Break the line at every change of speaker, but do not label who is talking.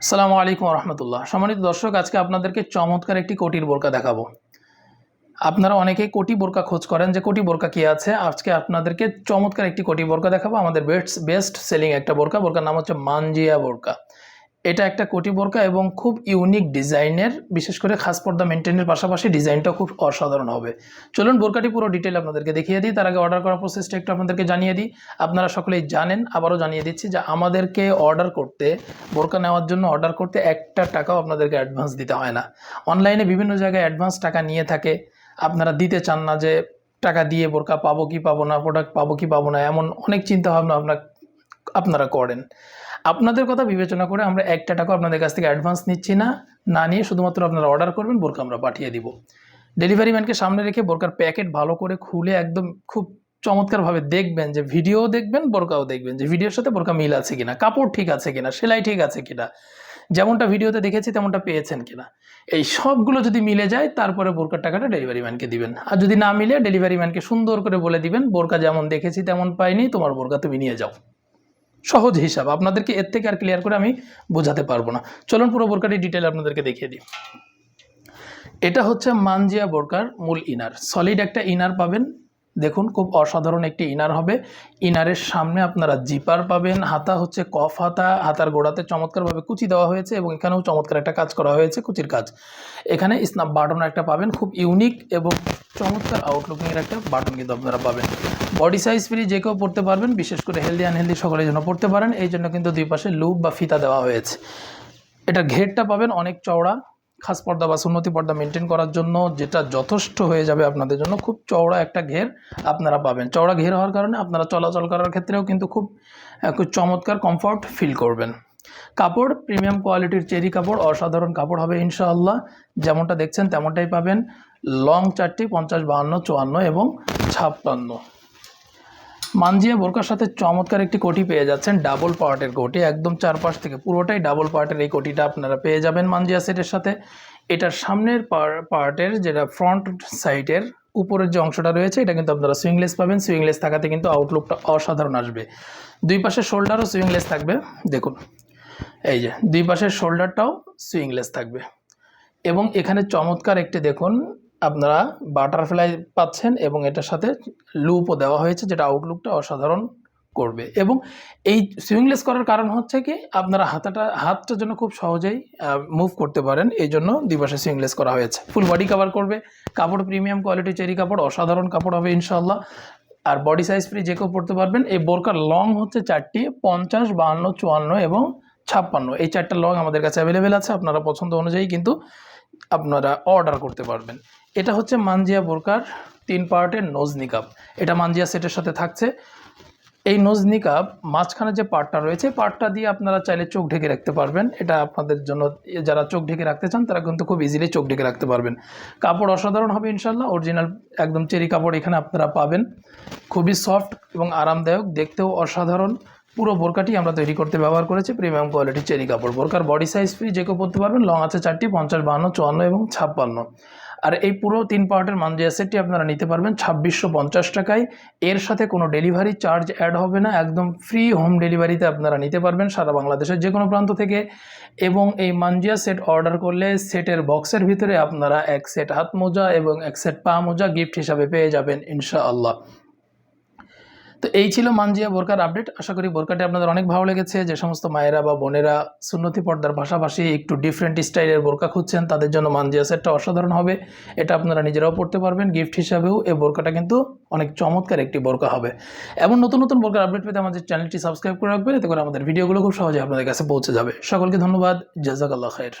সালামু আলাইকুম রহমতুল্লাহ সম্মানিত দর্শক, আজকে আপনাদেরকে চমৎকার একটি কোটির বোরকা দেখাবো। আপনারা অনেকে কোটি বোরকা খোঁজ করেন যে কোটি বোরকা কি আছে। আজকে আপনাদেরকে চমৎকার একটি কোটি বোরকা দেখাবো। আমাদের বেস্ট বেস্ট সেলিং একটা বোরকা। বোরকার নাম হচ্ছে মানজিয়া বোরকা। এটা একটা কোটি বোরকা এবং খুব ইউনিক ডিজাইনের বিশেষ করে খাস পর্দা মেনটেনের পাশাপাশি ডিজাইনটা খুব অসাধারণ হবে। চলুন বোরকাটি পুরো ডিটেল আপনাদেরকে দেখিয়ে দিই, তার আগে অর্ডার করার প্রসেসটা একটু আপনাদেরকে জানিয়ে দিই। আপনারা সকলেই জানেন, আবারও জানিয়ে দিচ্ছি যে আমাদেরকে অর্ডার করতে, বোরকা নেওয়ার জন্য অর্ডার করতে একটা টাকাও আপনাদেরকে অ্যাডভান্স দিতে হয় না। অনলাইনে বিভিন্ন জায়গায় অ্যাডভান্স টাকা নিয়ে থাকে। আপনারা দিতে চান না যে টাকা দিয়ে বোরকা পাবো কি পাবো না প্রোডাক্ট পাবো কি পাবো না, এমন অনেক চিন্তা ভাবনা আপনার, আপনারা করেন। আপনাদের কথা বিবেচনা করে আমরা একটা টাকা আপনাদের কাছ থেকে অ্যাডভান্স নিচ্ছি না। না নিয়ে শুধুমাত্র আপনারা অর্ডার করবেন, বোরকা আমরা পাঠিয়ে দিব। ডেলিভারি ম্যানকে সামনে রেখে বোরকার প্যাকেট ভালো করে খুলে একদম খুব চমৎকারভাবে দেখবেন যে ভিডিও দেখবেন, বোরকাও দেখবেন যে ভিডিওর সাথে বোরকা মিল আছে কিনা, কাপড় ঠিক আছে কিনা, সেলাই ঠিক আছে কিনা, যেমনটা ভিডিওতে দেখেছি তেমনটা পেয়েছেন কিনা। এই সবগুলো যদি মিলে যায়, তারপরে বোরকার টাকাটা ডেলিভারি ম্যানকে দিবেন। আর যদি না মিলে ডেলিভারি ম্যানকে সুন্দর করে বলে দিবেন, বোরকা যেমন দেখেছি তেমন পাইনি, তোমার বোরকা তুমি নিয়ে যাও। সহজ হিসাব। আপনাদেরকে এর থেকে আর ক্লিয়ার করে আমি বোঝাতে পারব না। চলুন পুরো বোরকাটি ডিটেল আপনাদেরকে দেখিয়ে দিই। এটা হচ্ছে মানজিয়া বোরকার মূল ইনার সলিড একটা ইনার পাবেন। দেখুন, খুব অসাধারণ একটি ইনার হবে। ইনারের সামনে আপনারা জিপার পাবেন। হাতা হচ্ছে কফ হাতা। হাতার গোড়াতে চমৎকারভাবে কুচি দেওয়া হয়েছে এবং এখানেও চমৎকার একটা কাজ করা হয়েছে, কুচির কাজ। এখানে স্নাপ বাটন একটা পাবেন। খুব ইউনিক এবং চমৎকার আউটলুকিংয়ের একটা বাটন কিন্তু আপনারা পাবেন। বডি সাইজ ফ্রি যে কেউ পড়তে পারবেন, বিশেষ করে হেলদি আনহেলদি সকলের জন্য পড়তে পারেন। এই জন্য কিন্তু দুই পাশে লুপ বা ফিতা দেওয়া হয়েছে। এটা ঘেরটা পাবেন অনেক চওড়া, খাস পর্দা বা সুন্নতি পর্দা মেনটেন করার জন্য, যেটা যথেষ্ট হয়ে যাবে আপনাদের জন্য। খুব চওড়া একটা ঘের আপনারা পাবেন। চওড়া ঘের হওয়ার কারণে আপনারা চলাচল করার ক্ষেত্রেও কিন্তু খুব চমৎকার কমফর্ট ফিল করবেন। কাপড় প্রিমিয়াম কোয়ালিটির চেরি কাপড়, অসাধারণ কাপড় হবে ইনশাআল্লাহ। যেমনটা দেখছেন তেমনটাই পাবেন। লং চারটি, পঞ্চাশ, বাহান্ন, চুয়ান্ন এবং ছাপ্পান্ন। মানজিয়া বোরকার সাথে চমৎকার একটি কোটি পেয়ে যাচ্ছেন ডাবল পার্টের কোটি। একদম চারপাশ থেকে পুরোটাই ডাবল পার্টের এই কোটিটা আপনারা পেয়ে যাবেন মানজিয়া সেটের সাথে। এটার সামনের পার্টের যেটা ফ্রন্ট সাইডের উপরের যে অংশটা রয়েছে, এটা কিন্তু আপনারা সুইংলেস পাবেন। সুইংলেস থাকাতে কিন্তু আউটলুকটা অসাধারণ আসবে। দুই পাশের শোল্ডারও সুইংলেস থাকবে। দেখুন, এই যে, দুই পাশের শোল্ডারটাও সুইংলেস থাকবে। এবং এখানে চমৎকার একটি দেখুন আপনারা বাটারফ্লাই পাচ্ছেন এবং এটার সাথে লুপও দেওয়া হয়েছে, যেটা আউটলুকটা অসাধারণ করবে। এবং এই সুইংলেস করার কারণ হচ্ছে কি, আপনারা হাতাটা, হাতটা যেন খুব সহজেই মুভ করতে পারেন, এই জন্য দিবসে সুইংলেস করা হয়েছে। ফুল বডি কাভার করবে, কাপড় প্রিমিয়াম কোয়ালিটি চেরি কাপড়, অসাধারণ কাপড় হবে ইনশাল্লাহ আর বডি সাইজ ফ্রি যে কেউ পড়তে পারবেন, এই বোরকার লং হচ্ছে চারটি, পঞ্চাশ, বাহান্ন, চুয়ান্ন এবং ছাপ্পান্ন। এই চারটা লং আমাদের কাছে অ্যাভেলেবেল আছে, আপনারা পছন্দ অনুযায়ী কিন্তু আপনারা অর্ডার করতে পারবেন। এটা হচ্ছে মানজিয়া বোরকার তিন পার্টের নোজ নিকাপ এটা মানজিয়া সেটের সাথে থাকছে। এই নোজ নিকাপ মাঝখানে যে পার্টটা রয়েছে পার্টটা দিয়ে আপনারা চাইলে চোখ ঢেকে রাখতে পারবেন। এটা আপনাদের জন্য, যারা চোখ ঢেকে রাখতে চান, তারা কিন্তু খুব ইজিলি চোখ ঢেকে রাখতে পারবেন। কাপড় অসাধারণ হবে ইনশাল্লাহ অরিজিনাল একদম চেরি কাপড় এখানে আপনারা পাবেন। খুবই সফট এবং আরামদায়ক, দেখতেও অসাধারণ। পুরো বোরকাটি আমরা তৈরি করতে ব্যবহার করেছি। প্রিমিয়াম কোয়ালিটি চেরি কাপড়। বোরকার বডি সাইজ ফ্রি যে কেউ পরতে পারবেন। লং আছে চারটি, পঞ্চাশ, বাহান্ন, চুয়ান্ন এবং ছাপ্পান্ন। আর এই পুরো তিন পার্টের মান্দি অ্যাসেটটি আপনারা নিতে পারবেন, ছাব্বিশশো পঞ্চাশ টাকায়। এর সাথে কোনো ডেলিভারি চার্জ অ্যাড হবে না, একদম ফ্রি হোম ডেলিভারিতে আপনারা নিতে পারবেন সারা বাংলাদেশের যে কোনো প্রান্ত থেকে। এবং এই মানজিয়া সেট অর্ডার করলে সেটের বক্সের ভিতরে আপনারা এক সেট হাত মোজা এবং এক সেট পা মোজা গিফট হিসাবে পেয়ে যাবেন, ইনশাআল্লাহ। তো এই ছিল মানজিয়া বোরকার আপডেট আশা করি বোরকাটি আপনাদের অনেক ভালো লেগেছে। যে সমস্ত মায়েরা বা বোনেরা সুন্নতি পর্দার পাশাপাশি একটু ডিফারেন্ট স্টাইলের বোরকা খুঁজছেন, তাদের জন্য মানজিয়া সেটটা অসাধারণ হবে। এটা আপনারা নিজেরাও পড়তে পারবেন। গিফট হিসাবেও এই বোরকাটা কিন্তু অনেক চমৎকার একটি বোরকা হবে। এমন নতুন নতুন বোরকার আপডেট পেতে আমাদের চ্যানেলটি সাবস্ক্রাইব করে রাখবেন। এতে করে আমাদের ভিডিওগুলো খুব সহজে আপনাদের কাছে পৌঁছে যাবে। সকলকে ধন্যবাদ। জাজাক আল্লাহ খায়ের